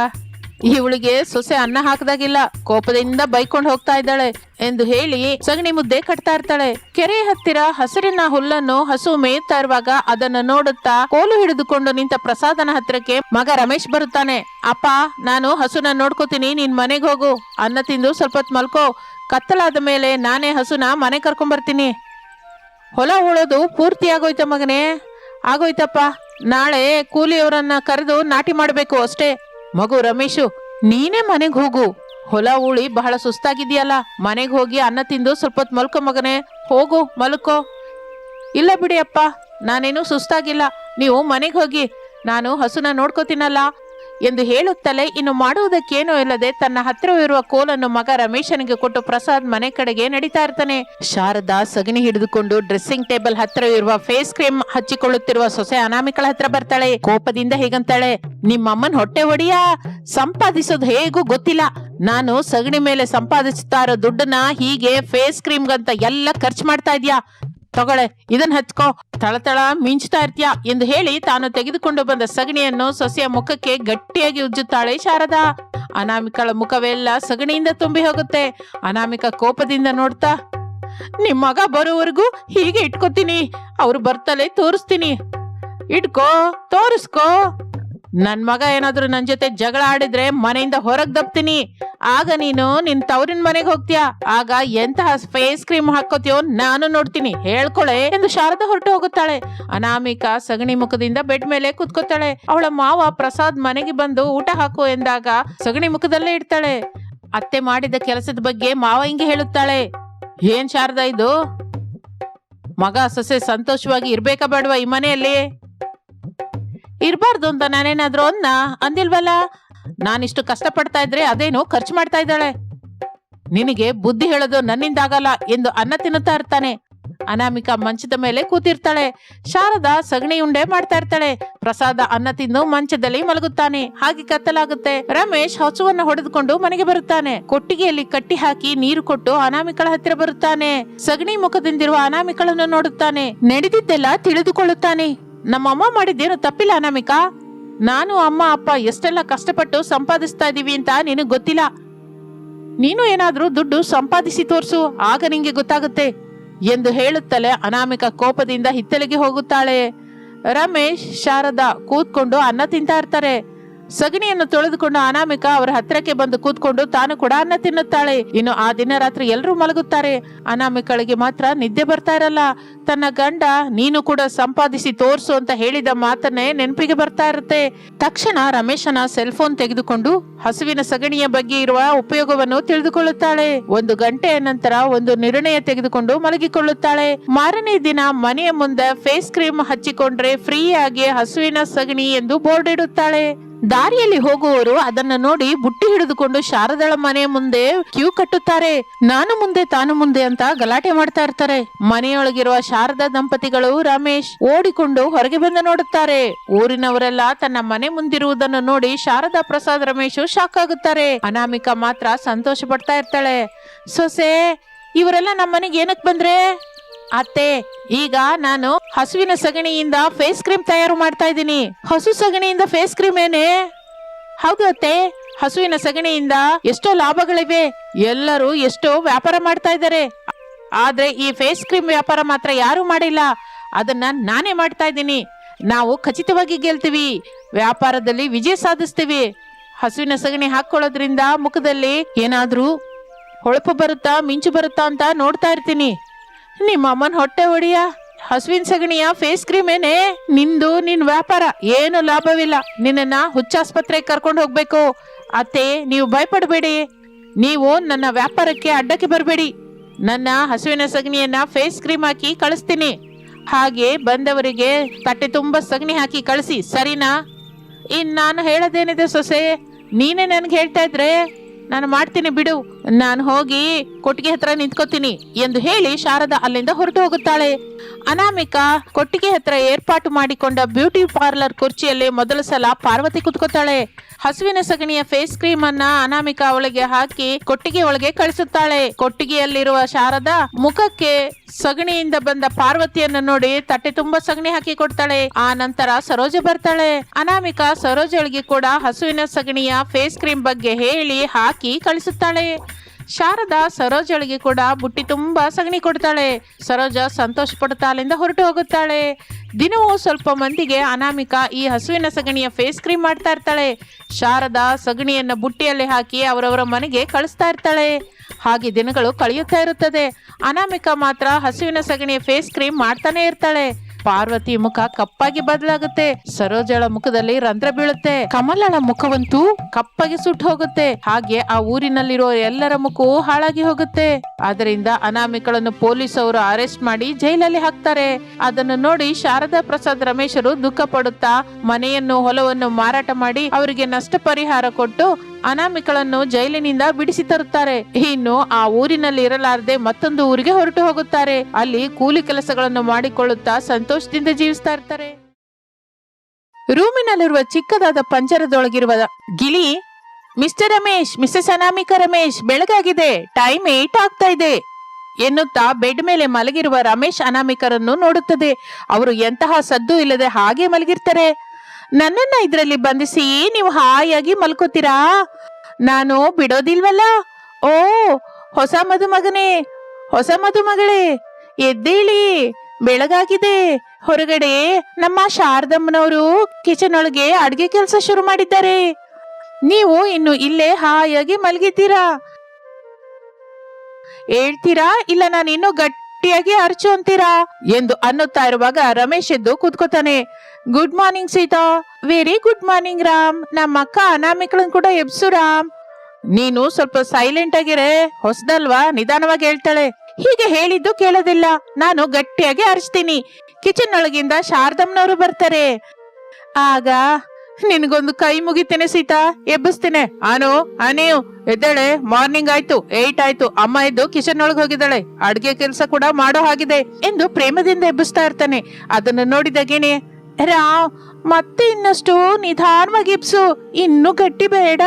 ಇವಳಿಗೆ ಸೊಸೆ ಅನ್ನ ಹಾಕದಾಗಿಲ್ಲ, ಕೋಪದಿಂದ ಬೈಕೊಂಡು ಹೋಗ್ತಾ ಇದ್ದಾಳೆ ಎಂದು ಹೇಳಿ ಸಗಣಿ ಮುದ್ದೆ ಕಟ್ತಾ ಇರ್ತಾಳೆ. ಕೆರೆ ಹತ್ತಿರ ಹಸಿರಿನ ಹುಲ್ಲನ್ನು ಹಸು ಮೇಯ್ತಾ ಇರುವಾಗ ಅದನ್ನ ನೋಡುತ್ತಾ ಕೋಲು ಹಿಡಿದುಕೊಂಡು ನಿಂತ ಪ್ರಸಾದನ ಹತ್ತಿರಕ್ಕೆ ಮಗ ರಮೇಶ್ ಬರುತ್ತಾನೆ. ಅಪ್ಪ, ನಾನು ಹಸುನ ನೋಡ್ಕೋತೀನಿ, ನಿನ್ ಮನೆಗೆ ಹೋಗು. ಅನ್ನ ತಿಂದು ಸ್ವಲ್ಪ ಮಲ್ಕೋ. ಕತ್ತಲಾದ ಮೇಲೆ ನಾನೇ ಹಸುನ ಮನೆ ಕರ್ಕೊಂಡ್ ಬರ್ತೀನಿ ಹೊಲ ಉಳೋದು ಪೂರ್ತಿ ಆಗೋಯ್ತ ಮಗನೇ? ಆಗೋಯ್ತಪ್ಪ. ನಾಳೆ ಕೂಲಿಯವರನ್ನ ಕರೆದು ನಾಟಿ ಮಾಡಬೇಕು ಅಷ್ಟೇ. ಮಗು ರಮೇಶು, ನೀನೇ ಮನೆಗೆ ಹೋಗು. ಹೊಲ ಉಳಿ ಬಹಳ ಸುಸ್ತಾಗಿದೆಯಲ್ಲ, ಮನೆಗೆ ಹೋಗಿ ಅನ್ನ ತಿಂದು ಸ್ವಲ್ಪ ಹೊತ್ತು ಮಲ್ಕೋ ಮಗನೇ. ಹೋಗು, ಮಲ್ಕೋ. ಇಲ್ಲ ಬಿಡಿ ಅಪ್ಪ, ನಾನೇನು ಸುಸ್ತಾಗಿಲ್ಲ. ನೀವು ಮನೆಗೆ ಹೋಗಿ, ನಾನು ಹಸುನ ನೋಡ್ಕೋತೀನಲ್ಲ ಎಂದು ಹೇಳುತ್ತಲೇ ಇನ್ನು ಮಾಡುವುದಕ್ಕೇನೂ ಇಲ್ಲದೆ ತನ್ನ ಹತ್ತಿರವಿರುವ ಕೋಲನ್ನು ಮಗ ರಮೇಶನಿಗೆ ಕೊಟ್ಟು ಪ್ರಸಾದ್ ಮನೆ ಕಡೆಗೆ ನಡೀತಾ ಇರ್ತಾನೆ. ಶಾರದಾ ಸಗಣಿ ಹಿಡಿದುಕೊಂಡು ಡ್ರೆಸ್ಸಿಂಗ್ ಟೇಬಲ್ ಹತ್ತಿರವಿರುವ ಫೇಸ್ ಕ್ರೀಮ್ ಹಚ್ಚಿಕೊಳ್ಳುತ್ತಿರುವ ಸೊಸೆ ಅನಾಮಿಕಳ ಹತ್ರ ಬರ್ತಾಳೆ. ಕೋಪದಿಂದ ಹೀಗಂತಾಳೆ ನಿಮ್ಮಮ್ಮನ್ ಹೊಟ್ಟೆ ಒಡಿಯ ಸಂಪಾದಿಸೋದು ಹೇಗೂ ಗೊತ್ತಿಲ್ಲ. ನಾನು ಸಗಣಿ ಮೇಲೆ ಸಂಪಾದಿಸ್ತಾ ಇರೋ ದುಡ್ಡನ್ನ ಹೀಗೆ ಫೇಸ್ ಕ್ರೀಮ್ಗಂತ ಎಲ್ಲ ಖರ್ಚು ಮಾಡ್ತಾ ಇದ್ಯಾ? ತಗೊಳೆ ಇದನ್ನ ಹಚ್ಕೋ ತಳತಳ ಮಿಂಚ್ತಾ ಇರ್ತೀಯ ಎಂದು ಹೇಳಿ ತಾನು ತೆಗೆದುಕೊಂಡು ಬಂದ ಸಗಣಿಯನ್ನು ಸೊಸೆಯ ಮುಖಕ್ಕೆ ಗಟ್ಟಿಯಾಗಿ ಉಜ್ಜುತ್ತಾಳೆ ಶಾರದಾ. ಅನಾಮಿಕಳ ಮುಖವೆಲ್ಲ ಸಗಣಿಯಿಂದ ತುಂಬಿ ಹೋಗುತ್ತೆ. ಅನಾಮಿಕ ಕೋಪದಿಂದ ನೋಡ್ತಾ, ನಿಮ್ ಮಗ ಬರೋವರೆಗೂ ಹೀಗೆ ಇಟ್ಕೋತೀನಿ. ಅವ್ರು ಬರ್ತಲೇ ತೋರಿಸ್ತೀನಿ. ಇಟ್ಕೋ, ತೋರಿಸ್ಕೋ. ನನ್ ಮಗ ಏನಾದ್ರೂ ನನ್ ಜೊತೆ ಜಗಳ ಆಡಿದ್ರೆ ಮನೆಯಿಂದ ಹೊರಗ್ ದಬ್ತೀನಿ ಆಗ ನೀನು ನಿನ್ ತವರಿನ ಮನೆಗೆ ಹೋಗ್ತೀಯ? ಆಗ ಎಂತಹ ಫೇಸ್ ಕ್ರೀಮ್ ಹಾಕೋತೀಯೋ ನಾನು ನೋಡ್ತೀನಿ. ಹೇಳ್ಕೊಳೆ ಎಂದು ಶಾರದಾ ಹೊರಟು ಹೋಗುತ್ತಾಳೆ. ಅನಾಮಿಕಾ ಸಗಣಿ ಮುಖದಿಂದ ಬೆಡ್ ಮೇಲೆ ಕುತ್ಕೋತಾಳೆ. ಅವಳ ಮಾವ ಪ್ರಸಾದ್ ಮನೆಗೆ ಬಂದು ಊಟ ಹಾಕು ಎಂದಾಗ ಸಗಣಿ ಮುಖದಲ್ಲೇ ಇಡ್ತಾಳೆ. ಅತ್ತೆ ಮಾಡಿದ ಕೆಲಸದ ಬಗ್ಗೆ ಮಾವ ಹಿಂಗೆ ಹೇಳುತ್ತಾಳೆ. ಏನ್ ಶಾರದಾ ಇದು? ಮಗ ಸೊಸೆ ಸಂತೋಷವಾಗಿ ಇರ್ಬೇಕಾ ಬೇಡವಾ ಈ ಮನೆಯಲ್ಲಿ? ಇರ್ಬಾರ್ದು ಅಂತ ನಾನೇನಾದ್ರೂ ಅನ್ನ? ಅಂದಿಲ್ವಲ್ಲ? ನಾನಿಷ್ಟು ಕಷ್ಟಪಡ್ತಾ ಇದ್ರೆ ಅದೇನು ಖರ್ಚು ಮಾಡ್ತಾ ಇದ್ದಾಳೆ. ನಿನಗೆ ಬುದ್ಧಿ ಹೇಳೋದು ನನ್ನಿಂದ ಆಗಲ್ಲ ಎಂದು ಅನ್ನ ತಿನ್ನುತ್ತಾ ಇರ್ತಾನೆ. ಅನಾಮಿಕಾ ಮಂಚದ ಮೇಲೆ ಕೂತಿರ್ತಾಳೆ. ಶಾರದ ಸಗಣಿ ಉಂಡೆ ಮಾಡ್ತಾ ಇರ್ತಾಳೆ. ಪ್ರಸಾದ ಅನ್ನ ತಿಂದು ಮಂಚದಲ್ಲಿ ಮಲಗುತ್ತಾನೆ. ಹಾಗೆ ಕತ್ತಲಾಗುತ್ತೆ. ರಮೇಶ್ ಹಸುವನ್ನು ಹೊಡೆದುಕೊಂಡು ಮನೆಗೆ ಬರುತ್ತಾನೆ. ಕೊಟ್ಟಿಗೆಯಲ್ಲಿ ಕಟ್ಟಿ ಹಾಕಿ ನೀರು ಕೊಟ್ಟು ಅನಾಮಿಕಳ ಹತ್ತಿರ ಬರುತ್ತಾನೆ. ಸಗಣಿ ಮುಖದಿಂದಿರುವ ಅನಾಮಿಕಳನ್ನು ನೋಡುತ್ತಾನೆ. ನಡೆದಿದ್ದೆಲ್ಲ ತಿಳಿದುಕೊಳ್ಳುತ್ತಾನೆ. ನಮ್ಮಮ್ಮ ಮಾಡಿದ್ದೇನು ತಪ್ಪಿಲ್ಲ ಅನಾಮಿಕಾ? ನಾನು, ಅಮ್ಮ, ಅಪ್ಪ ಎಷ್ಟೆಲ್ಲ ಕಷ್ಟಪಟ್ಟು ಸಂಪಾದಿಸ್ತಾ ಇದೀವಿ ಅಂತ ನಿನಗೆ ಗೊತ್ತಿಲ್ಲ? ನೀನು ಏನಾದರೂ ದುಡ್ಡು ಸಂಪಾದಿಸಿ ತೋರ್ಸು, ಆಗ ನಿಂಗೆ ಗೊತ್ತಾಗುತ್ತೆ ಎಂದು ಹೇಳುತ್ತಲೇ ಅನಾಮಿಕ ಕೋಪದಿಂದ ಹಿತ್ತಲಿಗೆ ಹೋಗುತ್ತಾಳೆ. ರಮೇಶ್, ಶಾರದಾ ಕೂತ್ಕೊಂಡು ಅನ್ನ ತಿಂತಾ ಇರ್ತಾರೆ. ಸಗಣಿಯನ್ನು ತೊಳೆದುಕೊಂಡು ಅನಾಮಿಕ ಅವರ ಹತ್ತಿರಕ್ಕೆ ಬಂದು ಕೂತ್ಕೊಂಡು ತಾನು ಕೂಡ ಅನ್ನ ತಿನ್ನುತ್ತಾಳೆ. ಇನ್ನು ಆ ದಿನ ರಾತ್ರಿ ಎಲ್ಲರೂ ಮಲಗುತ್ತಾರೆ. ಅನಾಮಿಕಳಿಗೆ ಮಾತ್ರ ನಿದ್ದೆ ಬರ್ತಾ ಇರಲ್ಲ. ತನ್ನ ಗಂಡ, ನೀನು ಕೂಡ ಸಂಪಾದಿಸಿ ತೋರಿಸು ಅಂತ ಹೇಳಿದ ಮಾತನ್ನೇ ನೆನಪಿಗೆ ಬರ್ತಾ ಇರುತ್ತೆ. ತಕ್ಷಣ ರಮೇಶನ ಸೆಲ್ ಫೋನ್ ತೆಗೆದುಕೊಂಡು ಹಸುವಿನ ಸಗಣಿಯ ಬಗ್ಗೆ ಇರುವ ಉಪಯೋಗವನ್ನು ತಿಳಿದುಕೊಳ್ಳುತ್ತಾಳೆ. ಒಂದು ಗಂಟೆಯ ನಂತರ ಒಂದು ನಿರ್ಣಯ ತೆಗೆದುಕೊಂಡು ಮಲಗಿಕೊಳ್ಳುತ್ತಾಳೆ. ಮಾರನೇ ದಿನ ಮನೆಯ ಮುಂದೆ ಫೇಸ್ ಕ್ರೀಮ್ ಹಚ್ಚಿಕೊಂಡ್ರೆ ಫ್ರೀ ಆಗಿ ಹಸುವಿನ ಸಗಣಿ ಎಂದು ಬೋರ್ಡ್ ಇಡುತ್ತಾಳೆ. ದಾರಿಯಲ್ಲಿ ಹೋಗುವವರು ಅದನ್ನ ನೋಡಿ ಬುಟ್ಟಿ ಹಿಡಿದುಕೊಂಡು ಶಾರದಳ ಮನೆ ಮುಂದೆ ಕ್ಯೂ ಕಟ್ಟುತ್ತಾರೆ. ನಾನು ಮುಂದೆ, ತಾನು ಮುಂದೆ ಅಂತ ಗಲಾಟೆ ಮಾಡ್ತಾ ಇರ್ತಾರೆ. ಮನೆಯೊಳಗಿರುವ ಶಾರದಾ ದಂಪತಿಗಳು ರಮೇಶ್ ಓಡಿಕೊಂಡು ಹೊರಗೆ ಬಂದು ನೋಡುತ್ತಾರೆ. ಊರಿನವರೆಲ್ಲ ತನ್ನ ಮನೆ ಮುಂದಿರುವುದನ್ನು ನೋಡಿ ಶಾರದಾ ಪ್ರಸಾದ್, ರಮೇಶ್ ಶಾಕ್ ಆಗುತ್ತಾರೆ. ಅನಾಮಿಕಾ ಮಾತ್ರ ಸಂತೋಷ ಪಡ್ತಾ ಇರ್ತಾಳೆ. ಸೊಸೆ, ಇವರೆಲ್ಲ ನಮ್ಮ ಮನೆಗೆ ಏನಕ್ ಬಂದ್ರೆ? ಅತ್ತೆ, ಈಗ ನಾನು ಹಸುವಿನ ಸಗಣಿಯಿಂದ ಫೇಸ್ ಕ್ರೀಮ್ ತಯಾರು ಮಾಡ್ತಾ ಇದ್ದೀನಿ. ಹಸು ಸಗಣಿಯಿಂದ ಫೇಸ್ ಕ್ರೀಮ್ ಏನೇ? ಹೌದು ಅತ್ತೆ, ಹಸುವಿನ ಸಗಣಿಯಿಂದ ಎಷ್ಟೋ ಲಾಭಗಳಿವೆ. ಎಲ್ಲರೂ ಎಷ್ಟೋ ವ್ಯಾಪಾರ ಮಾಡ್ತಾ ಇದ್ದಾರೆ. ಆದ್ರೆ ಈ ಫೇಸ್ ಕ್ರೀಮ್ ವ್ಯಾಪಾರ ಮಾತ್ರ ಯಾರು ಮಾಡಿಲ್ಲ. ಅದನ್ನ ನಾನೇ ಮಾಡ್ತಾ ಇದ್ದೀನಿ. ನಾವು ಖಚಿತವಾಗಿ ಗೆಲ್ತೀವಿ. ವ್ಯಾಪಾರದಲ್ಲಿ ವಿಜಯ ಸಾಧಿಸ್ತೀವಿ. ಹಸುವಿನ ಸಗಣಿ ಹಾಕೊಳ್ಳೋದ್ರಿಂದ ಮುಖದಲ್ಲಿ ಏನಾದ್ರೂ ಹೊಳಪು ಬರುತ್ತಾ, ಮಿಂಚು ಬರುತ್ತಾ ಅಂತ ನೋಡ್ತಾ ಇರ್ತೀನಿ. ನಿಮ್ಮ ಅಮ್ಮನ ಹೊಟ್ಟೆ ಒಡಿಯ ಹಸುವಿನ ಸಗಣಿಯ ಫೇಸ್ ಕ್ರೀಮ್ ಏನೇ? ನಿಂದು, ನಿನ್ ವ್ಯಾಪಾರ, ಏನು ಲಾಭವಿಲ್ಲ. ನಿನ್ನನ್ನ ಹುಚ್ಚಾಸ್ಪತ್ರೆಗೆ ಕರ್ಕೊಂಡು ಹೋಗ್ಬೇಕು. ಅತ್ತೆ, ನೀವು ಭಯಪಡಬೇಡಿ. ನೀವು ನನ್ನ ವ್ಯಾಪಾರಕ್ಕೆ ಅಡ್ಡಕ್ಕೆ ಬರಬೇಡಿ. ನನ್ನ ಹಸುವಿನ ಸಗಣಿಯನ್ನ ಫೇಸ್ ಕ್ರೀಮ್ ಹಾಕಿ ಕಳಿಸ್ತೀನಿ. ಹಾಗೆ ಬಂದವರಿಗೆ ತಟ್ಟೆ ತುಂಬ ಸಗಣಿ ಹಾಕಿ ಕಳಿಸಿ, ಸರಿನಾ? ಇನ್ ನಾನು ಹೇಳೋದೇನಿದೆ ಸೊಸೆ? ನೀನೇ ನನ್ಗೆ ಹೇಳ್ತಾ ಇದ್ರೆ? ನಾನು ಮಾಡ್ತೀನಿ, ಬಿಡು. ನಾನು ಹೋಗಿ ಕೊಟ್ಟಿಗೆ ಹತ್ರ ನಿಂತ್ಕೋತೀನಿ ಎಂದು ಹೇಳಿ ಶಾರದಾ ಅಲ್ಲಿಂದ ಹೊರಟು ಹೋಗುತ್ತಾಳೆ. ಅನಾಮಿಕಾ ಕೊಟ್ಟಿಗೆ ಹತ್ರ ಏರ್ಪಾಟು ಮಾಡಿಕೊಂಡ ಬ್ಯೂಟಿ ಪಾರ್ಲರ್ ಕುರ್ಚಿಯಲ್ಲಿ ಮೊದಲ ಸಲ ಪಾರ್ವತಿ ಕುತ್ಕೋತಾಳೆ. ಹಸುವಿನ ಸಗಣಿಯ ಫೇಸ್ ಕ್ರೀಮ್ ಅನ್ನ ಅನಾಮಿಕಾ ಅವಳಿಗೆ ಹಾಕಿ ಕೊಟ್ಟಿಗೆ ಒಳಗೆ ಕಳಿಸುತ್ತಾಳೆ. ಕೊಟ್ಟಿಗೆಯಲ್ಲಿರುವ ಶಾರದಾ ಮುಖಕ್ಕೆ ಸಗಣಿಯಿಂದ ಬಂದ ಪಾರ್ವತಿಯನ್ನು ನೋಡಿ ತಟ್ಟೆ ತುಂಬಾ ಸಗಣಿ ಹಾಕಿ ಕೊಡ್ತಾಳೆ. ಆ ನಂತರ ಸರೋಜ ಬರ್ತಾಳೆ. ಅನಾಮಿಕಾ ಸರೋಜಳಿಗೆ ಕೂಡ ಹಸುವಿನ ಸಗಣಿಯ ಫೇಸ್ ಕ್ರೀಮ್ ಬಗ್ಗೆ ಹೇಳಿ ಹಾಕಿ ಕಳಿಸುತ್ತಾಳೆ. ಶಾರದಾ ಸರೋಜಳಿಗೆ ಕೂಡ ಬುಟ್ಟಿ ತುಂಬಾ ಸಗಣಿ ಕೊಡ್ತಾಳೆ. ಸರೋಜ ಸಂತೋಷ ಪಡುತ್ತಾಳೆಂದ ಹೊರಟು ಹೋಗುತ್ತಾಳೆ. ದಿನವೂ ಸ್ವಲ್ಪ ಮಂದಿಗೆ ಅನಾಮಿಕಾ ಈ ಹಸುವಿನ ಸಗಣಿಯ ಫೇಸ್ ಕ್ರೀಮ್ ಮಾಡ್ತಾ ಇರ್ತಾಳೆ. ಶಾರದಾ ಸಗಣಿಯನ್ನ ಬುಟ್ಟಿಯಲ್ಲಿ ಹಾಕಿ ಅವರವರ ಮನೆಗೆ ಕಳಿಸ್ತಾ ಇರ್ತಾಳೆ. ಹಾಗೆ ದಿನಗಳು ಕಳೆಯುತ್ತಾ ಇರುತ್ತದೆ. ಅನಾಮಿಕಾ ಮಾತ್ರ ಹಸುವಿನ ಸಗಣಿಯ ಫೇಸ್ ಕ್ರೀಮ್ ಮಾಡ್ತಾನೆ ಇರ್ತಾಳೆ. ಪಾರ್ವತಿ ಮುಖ ಕಪ್ಪಾಗಿ ಬದಲಾಗುತ್ತೆ. ಸರೋಜಳ ಮುಖದಲ್ಲಿ ರಂಧ್ರ ಬೀಳುತ್ತೆ. ಕಮಲಳ ಮುಖವಂತೂ ಕಪ್ಪಾಗಿ ಸುಟ್ಟು ಹೋಗುತ್ತೆ. ಹಾಗೆ ಆ ಊರಿನಲ್ಲಿರೋ ಎಲ್ಲರ ಮುಖವೂ ಹಾಳಾಗಿ ಹೋಗುತ್ತೆ. ಅದರಿಂದ ಅನಾಮಿಕಳನ್ನು ಪೊಲೀಸ್ ಅವರು ಅರೆಸ್ಟ್ ಮಾಡಿ ಜೈಲಲ್ಲಿ ಹಾಕ್ತಾರೆ. ಅದನ್ನು ನೋಡಿ ಶಾರದಾ ಪ್ರಸಾದ್ ರಮೇಶರು ದುಃಖ ಪಡುತ್ತಾ ಮನೆಯನ್ನು, ಹೊಲವನ್ನು ಮಾರಾಟ ಮಾಡಿ ಅವರಿಗೆ ನಷ್ಟ ಪರಿಹಾರ ಕೊಟ್ಟು ಅನಾಮಿಕಳನ್ನು ಜೈಲಿನಿಂದ ಬಿಡಿಸಿ ತರುತ್ತಾರೆ. ಇನ್ನು ಆ ಊರಿನಲ್ಲಿ ಇರಲಾರದೆ ಮತ್ತೊಂದು ಊರಿಗೆ ಹೊರಟು ಹೋಗುತ್ತಾರೆ. ಅಲ್ಲಿ ಕೂಲಿ ಕೆಲಸಗಳನ್ನು ಮಾಡಿಕೊಳ್ಳುತ್ತಾ ಸಂತೋಷದಿಂದ ಜೀವಿಸ್ತಾ ಇರ್ತಾರೆ. ರೂಮಿನಲ್ಲಿರುವ ಚಿಕ್ಕದಾದ ಪಂಜರದೊಳಗಿರುವ ಗಿಳಿ ಮಿಸ್ಟರ್ ರಮೇಶ್ ಮಿಸಸ್ ಅನಾಮಿಕ ರಮೇಶ್, ಬೆಳಗಾಗಿದೆ. ಟೈಮ್ ಏಟ್ ಆಗ್ತಾ ಇದೆ. ಎನ್ನುತ್ತಾ ಬೆಡ್ ಮೇಲೆ ಮಲಗಿರುವ ರಮೇಶ್ ಅನಾಮಿಕರನ್ನು ನೋಡುತ್ತದೆ. ಅವರು ಎಂತಹ ಸದ್ದು ಇಲ್ಲದೆ ಹಾಗೆ ಮಲಗಿರ್ತಾರೆ. ನನ್ನನ್ನ ಇದರಲ್ಲಿ ಬಂಧಿಸಿ ನೀವು ಹಾಯಾಗಿ ಮಲ್ಕೋತೀರಾ? ನಾನು ಬಿಡೋದಿಲ್ವಲ್ಲ? ಓ, ಹೊಸ ಮದುಮಗನೇ, ಹೊಸ ಮದುಮಗಳೇ, ಎದ್ದೇಳಿ, ಬೆಳಗಾಗಿದೆ. ಹೊರಗಡೆ ನಮ್ಮ ಶಾರದಮ್ಮನವರು ಕಿಚನ್ ಒಳಗೆ ಅಡ್ಗೆ ಕೆಲಸ ಶುರು ಮಾಡಿದ್ದಾರೆ. ನೀವು ಇನ್ನು ಇಲ್ಲೇ ಹಾಯಾಗಿ ಮಲಗಿದ್ದೀರಾ? ಹೇಳ್ತೀರಾ? ಇಲ್ಲ ನಾನು ಇನ್ನೂ ಗಟ್ಟಿಯಾಗಿ ಅರ್ಚು ಅಂತೀರಾ? ಎಂದು ಅನ್ನುತ್ತಾ ಇರುವಾಗ ರಮೇಶ್ ಎದ್ದು ಕೂತ್ಕೋತಾನೆ. Good morning Sita very good morning Ram ನಮ್ಮ ಅಕ್ಕ ಅನಾಮಿಕಳನ್ ಕೂಡ ಎಬ್ಸು ರಾಮ್ ನೀನು ಸ್ವಲ್ಪ ಸೈಲೆಂಟ್ ಆಗಿರೆ ಹೊಸದಲ್ವಾ ನಿಧಾನವಾಗಿ ಹೇಳ್ತಾಳೆ ಹೀಗೆ ಹೇಳಿದ್ದು ಕೇಳೋದಿಲ್ಲ ನಾನು ಗಟ್ಟಿಯಾಗಿ ಅರಿಸ್ತೀನಿ ಕಿಚನ್ ಒಳಗಿಂದ ಶಾರದಮ್ಮನವರು ಬರ್ತಾರೆ ಆಗ ನಿನಗೊಂದು ಕೈ ಮುಗಿತೇನೆ ಸೀತಾ ಎಬ್ಬಿಸ್ತೇನೆ ಅನು ಅನಿಯು ಎದ್ದಾಳೆ ಮಾರ್ನಿಂಗ್ ಆಯ್ತು ಏಟ್ ಆಯ್ತು ಅಮ್ಮ ಎದ್ದು ಕಿಚನ್ ಒಳಗೆ ಹೋಗಿದ್ದಾಳೆ ಅಡ್ಗೆ ಕೆಲಸ ಕೂಡ ಮಾಡೋ ಹಾಗಿದೆ ಎಂದು ಪ್ರೇಮದಿಂದ ಎಬ್ಬಿಸ್ತಾ ಇರ್ತಾನೆ ಅದನ್ನು ನೋಡಿದ ಗಿಣಿ ರಾವ್ ಮತ್ತೆ ಇನ್ನಷ್ಟು ನಿಧಾನವಾಗಿ ಎಬ್ಸು ಇನ್ನು ಗಟ್ಟಿ ಬೇಡ.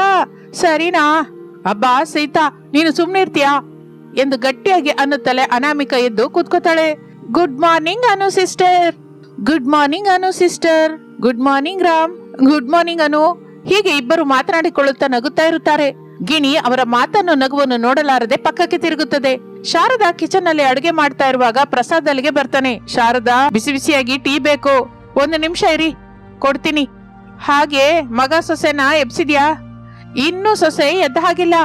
ಸರಿನಾ? ಅಬ್ಬಾ, ಸೀತಾ, ನೀನು ಸುಮ್ನೆ ಇರ್ತೀಯಾ? ಎಂದು ಗಟ್ಟಿಯಾಗಿ ಅನ್ನುತ್ತಲೇ ಅನಾಮಿಕ ಎದ್ದು ಕೂತ್ಕೋತಾಳೆ. Good morning Anu sister good morning Anu sister good morning Ram. Good morning Anu. ಹೀಗೆ ಇಬ್ಬರು ಮಾತನಾಡಿಕೊಳ್ಳುತ್ತಾ ನಗುತ್ತಾ ಇರುತ್ತಾರೆ. ಗಿಣಿ ಅವರ ಮಾತನ್ನು ನಗುವನ್ನು ನೋಡಲಾರದೆ ಪಕ್ಕಕ್ಕೆ ತಿರುಗುತ್ತದೆ. ಶಾರದಾ ಕಿಚನ್ನಲ್ಲಿ ಅಡುಗೆ ಮಾಡ್ತಾ ಇರುವಾಗ ಪ್ರಸಾದ್ ಅಲ್ಲಿಗೆ ಬರ್ತಾನೆ. ಶಾರದಾ, ಬಿಸಿ ಬಿಸಿಯಾಗಿ ಟೀ ಬೇಕು. ಒಂದು ನಿಮಿಷ ಇರಿ. ಕೊಡ್ತೀನಿ. ಹಾಗೆ ಮಗ ಸೊಸೆನ ಎಬ್ಸಿದ್ಯಾ? ಇನ್ನೂ ಸೊಸೆ ಎದ್ದ ಹಾಗಿಲ್ಲ.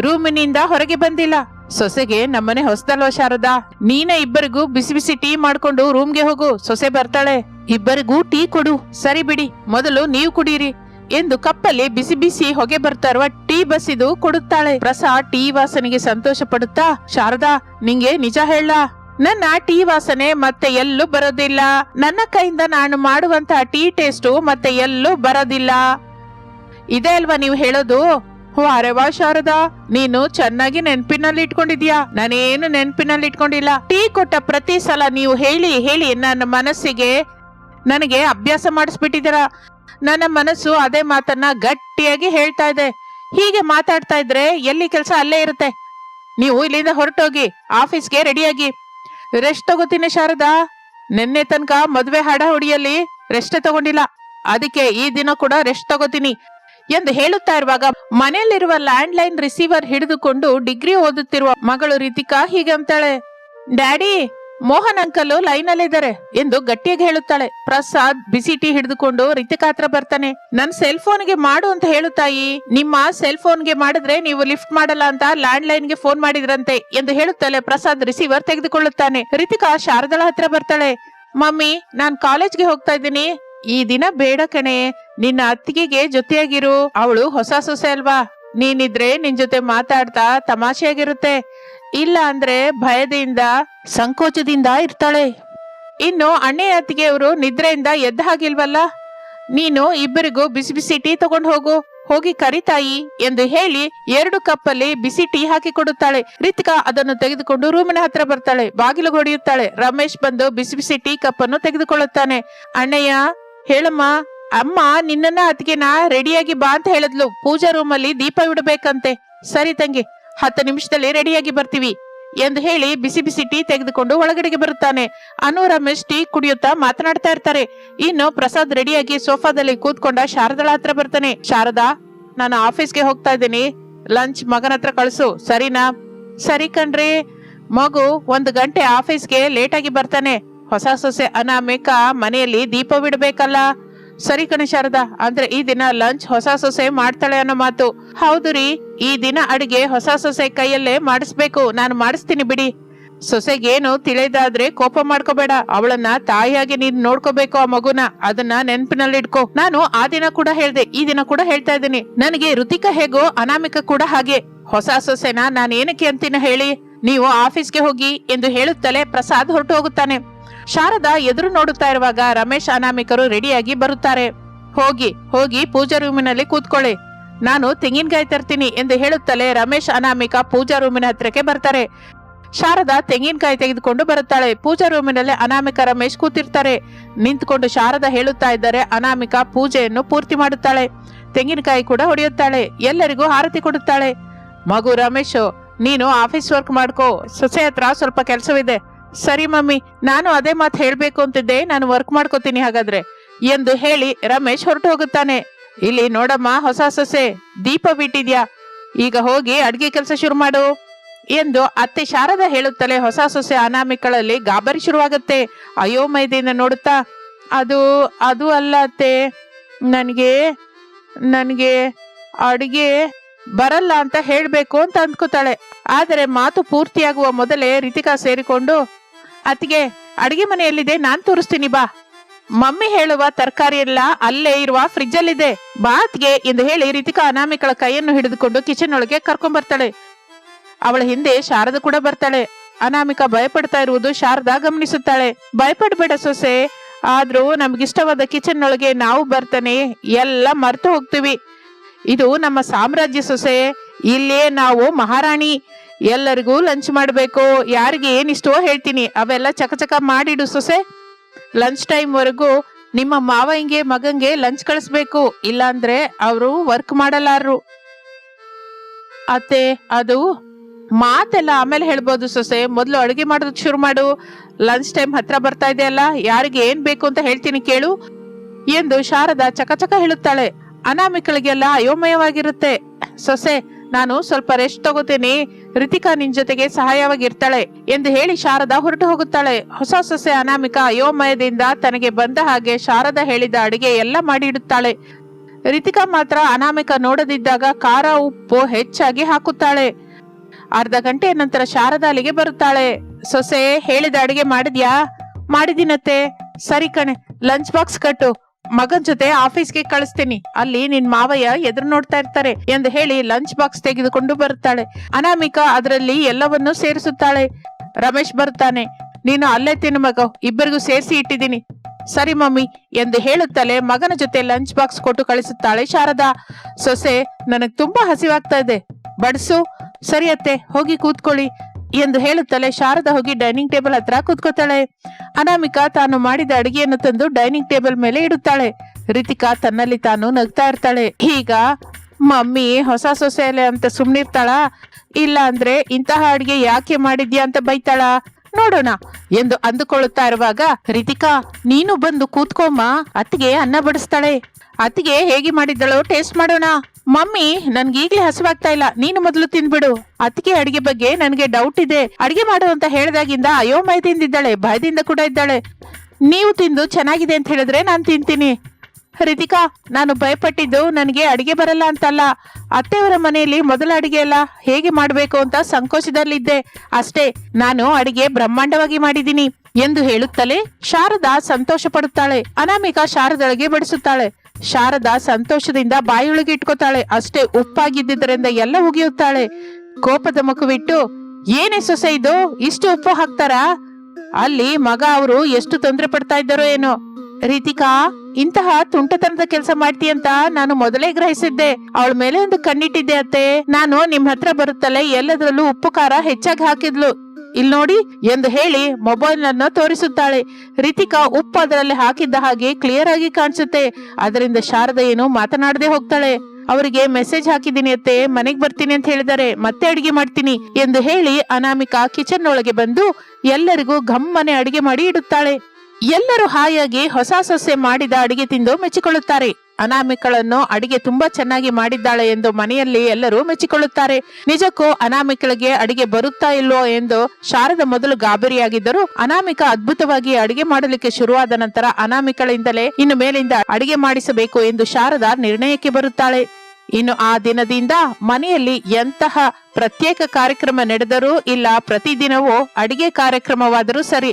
ರೂಮಿನಿಂದ ಹೊರಗೆ ಬಂದಿಲ್ಲ. ಸೊಸೆಗೆ ನಮ್ಮನೆ ಹೊಸದಲ್ವ ಶಾರದಾ? ನೀನ ಇಬ್ಬರಿಗೂ ಬಿಸಿ ಬಿಸಿ ಟೀ ಮಾಡ್ಕೊಂಡು ರೂಮ್ಗೆ ಹೋಗು. ಸೊಸೆ ಬರ್ತಾಳೆ. ಇಬ್ಬರಿಗೂ ಟೀ ಕೊಡು. ಸರಿ ಬಿಡಿ. ಮೊದಲು ನೀವು ಕುಡೀರಿ. ಎಂದು ಕಪ್ಪಲ್ಲಿ ಬಿಸಿ ಬಿಸಿ ಹೊಗೆ ಬರ್ತಾ ಇರುವ ಟೀ ಬಸಿದು ಕೊಡುತ್ತಾಳೆ. ಪ್ರಸಾ ಟೀ ವಾಸನೆಗೆ ಸಂತೋಷ ಪಡುತ್ತಾ ಶಾರದಾ, ನಿಂಗೆ ನಿಜ ಹೇಳ. ನನ್ನ ಟೀ ವಾಸನೆ ಮತ್ತೆ ಎಲ್ಲೂ ಬರೋದಿಲ್ಲ. ನನ್ನ ಕೈಯಿಂದ ನಾನು ಮಾಡುವಂತ ಟೀ ಟೇಸ್ಟು ಮತ್ತೆ ಎಲ್ಲೂ ಬರೋದಿಲ್ಲ. ಇದೇ ಅಲ್ವಾ ನೀವು ಹೇಳೋದು? ಓ ಅರೆ ವಾ ಶಾರದಾ, ನೀನು ಚೆನ್ನಾಗಿ ನೆನ್ಪಿನಲ್ಲಿ ಇಟ್ಕೊಂಡಿದ್ಯಾ? ನಾನೇನು ನೆನ್ಪಿನಲ್ಲಿ ಇಟ್ಕೊಂಡಿಲ್ಲ. ಟೀ ಕೊಟ್ಟ ಪ್ರತಿ ಸಲ ನೀವು ಹೇಳಿ ಹೇಳಿ ನನ್ನ ಮನಸ್ಸಿಗೆ ನನಗೆ ಅಭ್ಯಾಸ ಮಾಡಿಸ್ಬಿಟ್ಟಿದ್ದೀರ? ನನ್ನ ಮನಸ್ಸು ಅದೇ ಮಾತನ್ನ ಗಟ್ಟಿಯಾಗಿ ಹೇಳ್ತಾ ಇದೆ. ಹೀಗೆ ಮಾತಾಡ್ತಾ ಇದ್ರೆ ಎಲ್ಲಿ ಕೆಲಸ ಅಲ್ಲೇ ಇರುತ್ತೆ? ನೀವು ಇಲ್ಲಿಂದ ಹೊರಟೋಗಿ, ಆಫೀಸ್ಗೆ ರೆಡಿಯಾಗಿ. ರೆಸ್ಟ್ ತಗೋತೀನಿ ಶಾರದಾ. ನಿನ್ನೆ ತನಕ ಮದ್ವೆ ಹಾಡ ಹುಡಿಯಲ್ಲಿ ರೆಸ್ಟ್ ತಗೊಂಡಿಲ್ಲ. ಅದಕ್ಕೆ ಈ ದಿನ ಕೂಡ ರೆಸ್ಟ್ ತಗೋತೀನಿ ಎಂದು ಹೇಳುತ್ತಾ ಇರುವಾಗ ಮನೆಯಲ್ಲಿರುವ ಲ್ಯಾಂಡ್ ಲೈನ್ ರಿಸೀವರ್ ಹಿಡಿದುಕೊಂಡು ಡಿಗ್ರಿ ಓದುತ್ತಿರುವ ಮಗಳು ರಿತಿಕಾ ಹೀಗೆ ಅಂತಾಳೆ ಡ್ಯಾಡಿ ಮೋಹನ್ ಅಂಕಲ್ ಲೈನ್ ಅಲ್ಲಿದ್ದಾರೆ ಎಂದು ಗಟ್ಟಿಯಾಗಿ ಹೇಳುತ್ತಾಳೆ. ಪ್ರಸಾದ್ ಬಿಸಿ ಟೀ ಹಿಡಿದುಕೊಂಡು ರಿತಿಕಾ ಹತ್ರ ಬರ್ತಾನೆ. ನನ್ ಸೆಲ್ ಫೋನ್ಗೆ ಮಾಡು ಅಂತ ಹೇಳುತ್ತಾಯಿ ನಿಮ್ಮ ಸೆಲ್ ಫೋನ್ಗೆ ಮಾಡಿದ್ರೆ ನೀವು ಲಿಫ್ಟ್ ಮಾಡಲ್ಲ ಅಂತ ಲ್ಯಾಂಡ್ ಲೈನ್ಗೆ ಫೋನ್ ಮಾಡಿದ್ರಂತೆ ಎಂದು ಹೇಳುತ್ತಾಳೆ ಪ್ರಸಾದ್ ರಿಸೀವರ್ ತೆಗೆದುಕೊಳ್ಳುತ್ತಾನೆ. ರಿತಿಕಾ ಶಾರದಳ ಹತ್ರ ಬರ್ತಾಳೆ. ಮಮ್ಮಿ, ನಾನ್ ಕಾಲೇಜ್ಗೆ ಹೋಗ್ತಾ ಇದ್ದೀನಿ. ಈ ದಿನ ಬೇಡ ಕಣೆ. ನಿನ್ನ ಅತ್ತಿಗೆಗೆ ಜೊತೆಯಾಗಿರು. ಅವಳು ಹೊಸ ಸೊಸೆ ಅಲ್ವಾ? ನೀನಿದ್ರೆ ನಿನ್ ಜೊತೆ ಮಾತಾಡ್ತಾ ತಮಾಷೆಯಾಗಿರುತ್ತೆ. ಇಲ್ಲ ಅಂದ್ರೆ ಭಯದಿಂದ, ಸಂಕೋಚದಿಂದ ಇರ್ತಾಳೆ. ಇನ್ನು ಅಣ್ಣೆ ಅತ್ತಿಗೆಯವರು ನಿದ್ರೆಯಿಂದ ಎದ್ದ ಹಾಗಿಲ್ವಲ್ಲ? ನೀನು ಇಬ್ಬರಿಗೂ ಬಿಸಿ ಬಿಸಿ ಟೀ ತಗೊಂಡು ಹೋಗು. ಹೋಗಿ ಕರಿತಾಯಿ ಎಂದು ಹೇಳಿ ಎರಡು ಕಪ್ಪಲ್ಲಿ ಬಿಸಿ ಟೀ ಹಾಕಿ ಕೊಡುತ್ತಾಳೆ. ರಿತಿಕಾ ಅದನ್ನು ತೆಗೆದುಕೊಂಡು ರೂಮಿನ ಹತ್ರ ಬರ್ತಾಳೆ. ಬಾಗಿಲು ಹೊಡೆಯುತ್ತಾಳೆ. ರಮೇಶ್ ಬಂದು ಬಿಸಿ ಬಿಸಿ ಟೀ ಕಪ್ ಅನ್ನು ತೆಗೆದುಕೊಳ್ಳುತ್ತಾನೆ. ಅಣ್ಣಯ್ಯ, ಹೇಳಮ್ಮ, ಅಮ್ಮ ನಿನ್ನನ್ನ ಅತ್ತಿಗೆನ ರೆಡಿಯಾಗಿ ಬಾ ಅಂತ ಹೇಳಿದ್ಲು. ಪೂಜಾ ರೂಮ್ ಅಲ್ಲಿ ದೀಪ ಇಡಬೇಕಂತೆ. ಸರಿ ತಂಗಿ. ಹತ್ತು ನಿಮಿಷದಲ್ಲಿ ರೆಡಿಯಾಗಿ ಬರ್ತೀವಿ ಎಂದು ಹೇಳಿ ಬಿಸಿ ಬಿಸಿ ಟೀ ತೆಗೆದುಕೊಂಡು ಒಳಗಡೆಗೆ ಬರುತ್ತಾನೆ. ಅನು ರಮೇಶ್ ಟೀ ಕುಡಿಯುತ್ತಾ ಮಾತನಾಡ್ತಾ ಇರ್ತಾರೆ. ಇನ್ನು ಪ್ರಸಾದ್ ರೆಡಿಯಾಗಿ ಸೋಫಾದಲ್ಲಿ ಕೂತ್ಕೊಂಡ ಶಾರದಳ ಹತ್ರ ಬರ್ತಾನೆ. ಶಾರದಾ, ನಾನು ಆಫೀಸ್ಗೆ ಹೋಗ್ತಾ ಇದ್ದೀನಿ. ಲಂಚ್ ಮಗನ ಹತ್ರ ಕಳಿಸು. ಸರಿನಾ? ಸರಿ ಕಣ್ರಿ. ಮಗು ಒಂದು ಗಂಟೆ ಆಫೀಸ್ಗೆ ಲೇಟಾಗಿ ಬರ್ತಾನೆ. ಹೊಸ ಸೊಸೆ ಅನಾಮಿಕ ಮನೆಯಲ್ಲಿ ದೀಪ ಬಿಡ್ಬೇಕಲ್ಲ? ಸರಿ ಕಣೆ ಶಾರದಾ, ಅಂದ್ರೆ ಈ ದಿನ ಲಂಚ್ ಹೊಸ ಸೊಸೆ ಮಾಡ್ತಾಳೆ ಅನ್ನೋ ಮಾತು. ಹೌದು ರೀ, ಈ ದಿನ ಅಡಿಗೆ ಹೊಸ ಸೊಸೆ ಕೈಯಲ್ಲೇ ಮಾಡಿಸ್ಬೇಕು, ನಾನು ಮಾಡಿಸ್ತೀನಿ ಬಿಡಿ. ಸೊಸೆಗೇನು ತಿಳಿದಾದ್ರೆ ಕೋಪ ಮಾಡ್ಕೋಬೇಡ, ಅವಳನ್ನ ತಾಯಿಯಾಗಿ ನೀನ್ ನೋಡ್ಕೋಬೇಕು ಆ ಮಗುನ, ಅದನ್ನ ನೆನಪಿನಲ್ಲಿ ಇಟ್ಕೋ ನಾನು ಆ ದಿನ ಕೂಡ ಹೇಳ್ದೆ, ಈ ದಿನ ಕೂಡ ಹೇಳ್ತಾ ಇದ್ದೀನಿ. ನನಗೆ ಋತಿಕ ಹೇಗೋ ಅನಾಮಿಕ ಕೂಡ ಹಾಗೆ. ಹೊಸ ಸೊಸೆನ ನಾನು ಏನಕ್ಕೆ ಅಂತೀನ ಹೇಳಿ? ನೀವು ಆಫೀಸ್ಗೆ ಹೋಗಿ ಎಂದು ಹೇಳುತ್ತಲೇ ಪ್ರಸಾದ್ ಹೊರಟು ಹೋಗುತ್ತಾನೆ. ಶಾರದಾ ಎದುರು ನೋಡುತ್ತಾ ಇರುವಾಗ ರಮೇಶ್ ಅನಾಮಿಕರು ರೆಡಿಯಾಗಿ ಬರುತ್ತಾರೆ. ಹೋಗಿ ಹೋಗಿ ಪೂಜಾ ರೂಮಿನಲ್ಲಿ ಕೂತ್ಕೊಳ್ಳಿ. ನಾನು ತೆಂಗಿನಕಾಯಿ ತರ್ತೀನಿ ಎಂದು ಹೇಳುತ್ತಲೇ ರಮೇಶ್ ಅನಾಮಿಕ ಪೂಜಾ ರೂಮಿನ ಹತ್ರಕ್ಕೆ ಬರ್ತಾರೆ. ಶಾರದಾ ತೆಂಗಿನಕಾಯಿ ತೆಗೆದುಕೊಂಡು ಬರುತ್ತಾಳೆ. ಪೂಜಾ ರೂಮಿನಲ್ಲಿ ಅನಾಮಿಕ ರಮೇಶ್ ಕೂತಿರ್ತಾರೆ. ನಿಂತುಕೊಂಡು ಶಾರದಾ ಹೇಳುತ್ತಾ ಇದ್ದರೆ ಅನಾಮಿಕ ಪೂಜೆಯನ್ನು ಪೂರ್ತಿ ಮಾಡುತ್ತಾಳೆ. ತೆಂಗಿನಕಾಯಿ ಕೂಡ ಹೊಡೆಯುತ್ತಾಳೆ. ಎಲ್ಲರಿಗೂ ಆರತಿ ಕೊಡುತ್ತಾಳೆ. ಮಗು ರಮೇಶ್, ನೀನು ಆಫೀಸ್ ವರ್ಕ್ ಮಾಡ್ಕೋ. ಸೊಸೆ ಹತ್ರ ಸ್ವಲ್ಪ ಕೆಲಸವಿದೆ. ಸರಿ ಮಮ್ಮಿ, ನಾನು ಅದೇ ಮಾತು ಹೇಳಬೇಕು ಅಂತಿದ್ದೆ, ನಾನು ವರ್ಕ್ ಮಾಡ್ಕೋತೀನಿ ಹಾಗಾದ್ರೆ. ಎಂದು ಹೇಳಿ ರಮೇಶ್ ಹೊರಟು ಹೋಗುತ್ತಾನೆ ಇಲ್ಲಿ ನೋಡಮ್ಮ, ಹೊಸ ಸೊಸೆ, ದೀಪ ಬಿಟ್ಟಿದ್ಯಾ? ಈಗ ಹೋಗಿ ಅಡ್ಗೆ ಕೆಲಸ ಶುರು ಮಾಡು ಎಂದು ಅತ್ತೆ ಶಾರದ ಹೇಳುತ್ತಲೇ ಹೊಸ ಸೊಸೆ ಅನಾಮಿಕಳಲ್ಲಿ ಗಾಬರಿ ಶುರುವಾಗುತ್ತೆ. ಅಯೋಮಯದಿಂದ ನೋಡುತ್ತಾ? ಅದು ಅದು ಅಲ್ಲ ಅತ್ತೆ. ನನಗೆ ನನಗೆ ಅಡುಗೆ ಬರಲ್ಲ ಅಂತ ಹೇಳಬೇಕು ಅಂತ ಅಂದ್ಕೋತಾಳೆ. ಆದರೆ ಮಾತು ಪೂರ್ತಿಯಾಗುವ ಮೊದಲೇ ರಿತಿಕಾ ಸೇರಿಕೊಂಡು ಅತ್ತಿಗೆ, ಅಡಿಗೆ ಮನೆಯಲ್ಲಿದೆ, ನಾನ್ ತೋರಿಸ್ತೀನಿ ಬಾ. ಮಮ್ಮಿ ಹೇಳುವ ತರಕಾರಿ ಎಲ್ಲ ಅಲ್ಲೇ ಇರುವ ಫ್ರಿಜ್ ಅಲ್ಲಿದೆ ಬಾತ್ಗೆ ಎಂದು ಹೇಳಿ ರಿತಿಕಾ ಅನಾಮಿಕಳ ಕೈಯನ್ನು ಹಿಡಿದುಕೊಂಡು ಕಿಚನ್ ಒಳಗೆ ಕರ್ಕೊಂಡ್ ಬರ್ತಾಳೆ. ಅವಳ ಹಿಂದೆ ಶಾರದ ಕೂಡ ಬರ್ತಾಳೆ. ಅನಾಮಿಕ ಭಯಪಡ್ತಾ ಇರುವುದು ಶಾರದಾ ಗಮನಿಸುತ್ತಾಳೆ. ಭಯಪಡ್ಬೇಡ ಸೊಸೆ, ಆದ್ರೂ ನಮ್ಗಿಷ್ಟವಾದ ಕಿಚನ್ ಒಳಗೆ ನಾವು ಬರ್ತಾನೆ, ಎಲ್ಲ ಮರ್ತು ಹೋಗ್ತೀವಿ. ಇದು ನಮ್ಮ ಸಾಮ್ರಾಜ್ಯ ಸೊಸೆ ಇಲ್ಲೇ ನಾವು ಮಹಾರಾಣಿ. ಎಲ್ಲರಿಗೂ ಲಂಚ್ ಮಾಡಬೇಕು. ಯಾರಿಗೆ ಏನಿಷ್ಟೋ ಹೇಳ್ತೀನಿ. ಅವೆಲ್ಲ ಚಕಚಕ ಮಾಡಿಡು ಸೊಸೆ. ಲಂಚ್ ಟೈಮ್ ವರೆಗೂ ನಿಮ್ಮ ಮಾವಂಗೆ ಮಗಂಗೆ ಲಂಚ್ ಕಳಿಸ್ಬೇಕು. ಇಲ್ಲಾಂದ್ರೆ ಅವರು ವರ್ಕ್ ಮಾಡಲಾರರು. ಅತ್ತೆ, ಅದು ಮಾತೆಲ್ಲ ಆಮೇಲೆ ಹೇಳ್ಬೋದು ಸೊಸೆ. ಮೊದಲು ಅಡುಗೆ ಮಾಡೋದಕ್ಕೆ ಶುರು ಮಾಡು. ಲಂಚ್ ಟೈಮ್ ಹತ್ರ ಬರ್ತಾ ಇದೆಯಲ್ಲ ಯಾರಿಗೆ ಏನ್ ಬೇಕು ಅಂತ ಹೇಳ್ತೀನಿ ಕೇಳು. ಎಂದು ಶಾರದಾ ಚಕಚಕ ಹೇಳುತ್ತಾಳೆ. ಅನಾಮಿಕಳಿಗೆಲ್ಲ ಅಯೋಮಯವಾಗಿರುತ್ತೆ. ಸೊಸೆ ನಾನು ಸ್ವಲ್ಪ ರೆಸ್ಟ್ ತಗೋತೀನಿ. ರಿತಿಕಾ ನಿನ್ ಜೊತೆಗೆ ಸಹಾಯವಾಗಿರ್ತಾಳೆ ಎಂದು ಹೇಳಿ ಶಾರದಾ ಹೊರಟು ಹೋಗುತ್ತಾಳೆ. ಹೊಸ ಸೊಸೆ ಅನಾಮಿಕ ಅಯೋಮಯದಿಂದ ತನಗೆ ಬಂದ ಹಾಗೆ ಶಾರದಾ ಹೇಳಿದ ಅಡಿಗೆ ಎಲ್ಲ ಮಾಡಿ ಇಡುತ್ತಾಳೆ ರಿತಿಕಾ ಮಾತ್ರ ಅನಾಮಿಕ ನೋಡದಿದ್ದಾಗ ಖಾರ ಉಪ್ಪು ಹೆಚ್ಚಾಗಿ ಹಾಕುತ್ತಾಳೆ. ಅರ್ಧ ಗಂಟೆಯ ನಂತರ ಶಾರದಾ ಅಲ್ಲಿಗೆ ಬರುತ್ತಾಳೆ. ಸೊಸೆ ಹೇಳಿದ ಅಡಿಗೆ ಮಾಡಿದ್ಯಾ? ಮಾಡಿದಿನತ್ತೆ ಸರಿ ಕಣೆ ಲಂಚ್ ಬಾಕ್ಸ್ ಕಟ್ಟು. ಮಗನ್ ಜೊತೆ ಆಫೀಸ್ಗೆ ಕಳಿಸ್ತೀನಿ. ಅಲ್ಲಿ ನಿನ್ ಮಾವಯ್ಯ ಎದುರು ನೋಡ್ತಾ ಇರ್ತಾರೆ ಎಂದು ಹೇಳಿ ಲಂಚ್ ಬಾಕ್ಸ್ ತೆಗೆದುಕೊಂಡು ಬರುತ್ತಾಳೆ. ಅನಾಮಿಕಾ ಅದರಲ್ಲಿ ಎಲ್ಲವನ್ನೂ ಸೇರಿಸುತ್ತಾಳೆ. ರಮೇಶ್ ಬರ್ತಾನೆ ನೀನು ಅಲ್ಲೇ ತಿನ್ನು ಮಗ. ಇಬ್ಬರಿಗೂ ಸೇರಿಸಿ ಇಟ್ಟಿದ್ದೀನಿ. ಸರಿ ಮಮ್ಮಿ ಎಂದು ಹೇಳುತ್ತಲೇ ಮಗನ ಜೊತೆ ಲಂಚ್ ಬಾಕ್ಸ್ ಕೊಟ್ಟು ಕಳಿಸುತ್ತಾಳೆ ಶಾರದಾ. ಸೊಸೆ, ನನಗ್ ತುಂಬಾ ಹಸಿವಾಗ್ತಾ ಇದೆ. ಬಡಿಸು. ಸರಿ ಅತ್ತೆ, ಹೋಗಿ ಕೂತ್ಕೊಳ್ಳಿ. ಎಂದು ಹೇಳುತ್ತಲೇ ಶಾರದ ಹೋಗಿ ಡೈನಿಂಗ್ ಟೇಬಲ್ ಹತ್ರ ಕೂತ್ಕೋತಾಳೆ. ಅನಾಮಿಕಾ ತಾನು ಮಾಡಿದ ಅಡಿಗೆಯನ್ನು ತಂದು ಡೈನಿಂಗ್ ಟೇಬಲ್ ಮೇಲೆ ಇಡುತ್ತಾಳೆ. ರಿತಿಕಾ ತನ್ನಲ್ಲಿ ತಾನು ನಗ್ತಾ ಇರ್ತಾಳೆ. ಈಗ, ಮಮ್ಮಿ, ಹೊಸ ಸೊಸೆಯಲ್ಲೇ ಅಂತ ಸುಮ್ನಿರ್ತಾಳ? ಇಲ್ಲ ಅಂದ್ರೆ ಇಂತಹ ಅಡಿಗೆ ಯಾಕೆ ಮಾಡಿದ್ಯಾ? ಅಂತ ಬೈತಾಳ. ನೋಡೋಣ ಎಂದು ಅಂದುಕೊಳ್ಳುತ್ತಾ ಇರುವಾಗ, ರಿತಿಕಾ, ನೀನು ಬಂದು ಕೂತ್ಕೊಮ್ಮ. ಅತ್ತಿಗೆ ಅನ್ನ ಬಡಿಸ್ತಾಳೆ. ಅತ್ತಿಗೆ ಹೇಗೆ ಮಾಡಿದ್ದಳು ಟೇಸ್ಟ್ ಮಾಡೋಣ. ಮಮ್ಮಿ, ನನ್ಗೀಗ್ಲೇ ಹಸಿವಾಗ್ತಾ ಇಲ್ಲ. ನೀನು ಮೊದಲು ತಿಂದ್ಬಿಡು. ಅತ್ತಿಗೆ ಅಡಿಗೆ ಬಗ್ಗೆ ನನಗೆ ಡೌಟ್ ಇದೆ. ಅಡಿಗೆ ಮಾಡು ಅಂತ ಹೇಳಿದಾಗಿಂದ ಅಯೋಮಯದಿಂದ ಇದ್ದಾಳೆ, ಭಯದಿಂದ ಕೂಡ ಇದ್ದಾಳೆ. ನೀವು ತಿಂದು ಚೆನ್ನಾಗಿದೆ ಅಂತ ಹೇಳಿದ್ರೆ ನಾನು ತಿಂತೀನಿ. ರಿತಿಕಾ ನಾನು ಭಯಪಟ್ಟಿದ್ದು ನನಗೆ ಅಡಿಗೆ ಬರಲ್ಲ ಅಂತಲ್ಲ. ಅತ್ತೆಯವರ ಮನೆಯಲ್ಲಿ ಮೊದಲ ಅಡಿಗೆ ಎಲ್ಲ ಹೇಗೆ ಮಾಡಬೇಕು ಅಂತ ಸಂಕೋಚದಲ್ಲಿದ್ದೆ. ಅಷ್ಟೇ, ನಾನು ಅಡಿಗೆ ಬ್ರಹ್ಮಾಂಡವಾಗಿ ಮಾಡಿದ್ದೀನಿ ಎಂದು ಹೇಳುತ್ತಲೇ ಶಾರದಾ ಸಂತೋಷ ಪಡುತ್ತಾಳೆ ಅನಾಮಿಕಾ ಶಾರದೊಳಗೆ ಬಡಿಸುತ್ತಾಳೆ. ಶಾರದಾ ಸಂತೋಷದಿಂದ ಬಾಯಿಯೊಳಗೆ ಇಟ್ಕೋತಾಳೆ. ಅಷ್ಟೇ ಉಪ್ಪಾಗಿದ್ದರಿಂದ ಎಲ್ಲ ಉಗಿಯುತ್ತಾಳೆ. ಕೋಪದ ಮುಖವಿಟ್ಟು, ಏನೇ ಸೊಸೆ ಇದು, ಇಷ್ಟು ಉಪ್ಪು ಹಾಕ್ತಾರಾ? ಅಲ್ಲಿ ಮಗ ಅವರು ಎಷ್ಟು ತೊಂದರೆ ಪಡ್ತಾ ಇದ್ದಾರೋ ಏನೋ. ರೀತಿಕಾ ಇಂತಹ ತುಂಟತನದ ಕೆಲಸ ಮಾಡ್ತೀಯಂತ ನಾನು ಮೊದಲೇ ಗ್ರಹಿಸಿದ್ದೆ. ಅವಳ ಮೇಲೆ ಒಂದು ಕಣ್ಣಿಟ್ಟಿದ್ದೆ ಅತ್ತೆ. ನಾನು ನಿಮ್ ಹತ್ರ ಬರುತ್ತಲೇ ಎಲ್ಲದರಲ್ಲೂ ಉಪ್ಪು ಖಾರ ಹೆಚ್ಚಾಗಿ ಹಾಕಿದ್ಲು. ಇಲ್ ನೋಡಿ, ಎಂದು ಹೇಳಿ ಮೊಬೈಲ್ ಅನ್ನು ತೋರಿಸುತ್ತಾಳೆ. ರಿತಿಕಾ ಉಪ್ಪು ಅದರಲ್ಲಿ ಹಾಕಿದ್ದ ಹಾಗೆ ಕ್ಲಿಯರ್ ಆಗಿ ಕಾಣಿಸುತ್ತೆ. ಅದರಿಂದ ಶಾರದ ಏನು ಮಾತನಾಡದೆ ಹೋಗ್ತಾಳೆ. ಅವರಿಗೆ ಮೆಸೇಜ್ ಹಾಕಿದ್ದೀನಿ ಅತ್ತೆ. ಮನೆಗ್ ಬರ್ತೀನಿ ಅಂತ ಹೇಳಿದ್ದಾರೆ. ಮತ್ತೆ ಅಡಿಗೆ ಮಾಡ್ತೀನಿ, ಎಂದು ಹೇಳಿ ಅನಾಮಿಕಾ ಕಿಚನ್ ಒಳಗೆ ಬಂದು ಎಲ್ಲರಿಗೂ ಗಮ್ಮನೆ ಅಡಿಗೆ ಮಾಡಿ ಇಡುತ್ತಾಳೆ. ಎಲ್ಲರೂ ಹಾಯಾಗಿ ಹೊಸ ಸೊಸೆ ಮಾಡಿದ ಅಡಿಗೆ ತಿಂದು ಮೆಚ್ಚಿಕೊಳ್ಳುತ್ತಾರೆ. ಅನಾಮಿಕಳನ್ನು ಅಡಿಗೆ ತುಂಬಾ ಚೆನ್ನಾಗಿ ಮಾಡಿದ್ದಾಳೆ ಎಂದು ಮನೆಯಲ್ಲಿ ಎಲ್ಲರೂ ಮೆಚ್ಚಿಕೊಳ್ಳುತ್ತಾರೆ. ನಿಜಕ್ಕೂ ಅನಾಮಿಕಳಿಗೆ ಅಡಿಗೆ ಬರುತ್ತಾ ಇಲ್ವೋ ಎಂದು ಶಾರದ ಮೊದಲು ಗಾಬರಿಯಾಗಿದ್ದರು ಅನಾಮಿಕ ಅದ್ಭುತವಾಗಿ ಅಡಿಗೆ ಮಾಡಲಿಕ್ಕೆ ಶುರುವಾದ ನಂತರ ಅನಾಮಿಕಳಿಂದಲೇ ಇನ್ನು ಮೇಲಿಂದ ಅಡಿಗೆ ಮಾಡಿಸಬೇಕು ಎಂದು ಶಾರದಾ ನಿರ್ಣಯಕ್ಕೆ ಬರುತ್ತಾಳೆ. ಇನ್ನು ಆ ದಿನದಿಂದ ಮನೆಯಲ್ಲಿ ಎಂತಹ ಪ್ರತ್ಯೇಕ ಕಾರ್ಯಕ್ರಮ ನಡೆದರೂ ಇಲ್ಲ, ಪ್ರತಿದಿನವೂ ಅಡಿಗೆ ಕಾರ್ಯಕ್ರಮವಾದರೂ ಸರಿ,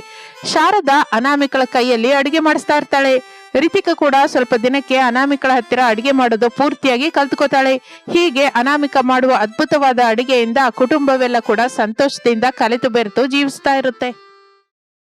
ಶಾರದಾ ಅನಾಮಿಕಳ ಕೈಯಲ್ಲಿ ಅಡಿಗೆ ಮಾಡಿಸ್ತಾ ಇರ್ತಾಳೆ. ರಿತಿಕ ಕೂಡ ಸ್ವಲ್ಪ ದಿನಕ್ಕೆ ಅನಾಮಿಕಳ ಹತ್ತಿರ ಅಡಿಗೆ ಮಾಡೋದು ಪೂರ್ತಿಯಾಗಿ ಕಲ್ತ್ಕೋತಾಳೆ. ಹೀಗೆ ಅನಾಮಿಕ ಮಾಡುವ ಅದ್ಭುತವಾದ ಅಡಿಗೆಯಿಂದ ಕುಟುಂಬವೆಲ್ಲ ಕೂಡ ಸಂತೋಷದಿಂದ ಕಲೆತು ಬೆರೆತು ಜೀವಿಸ್ತಾ ಇರುತ್ತೆ.